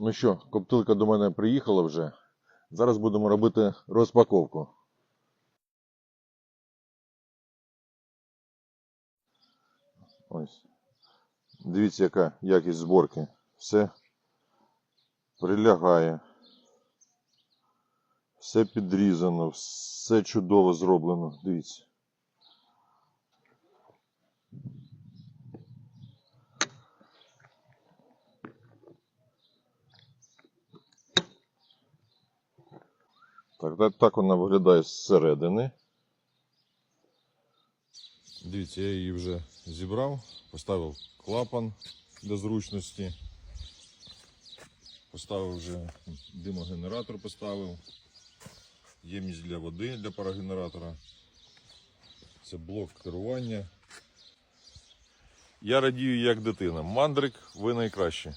Ну що, коптилка до мене приїхала вже. Зараз будемо робити розпаковку. Ось. Дивіться, яка якість зборки. Все прилягає. Все підрізано, все чудово зроблено. Дивіться. Так, так, вона виглядає зсередини. Дивіться, я її вже зібрав, поставив клапан для зручності. Поставив вже димогенератор поставив. Ємність для води для парогенератора. Це блок керування. Я радію як дитина. Мандрик, ви найкраще.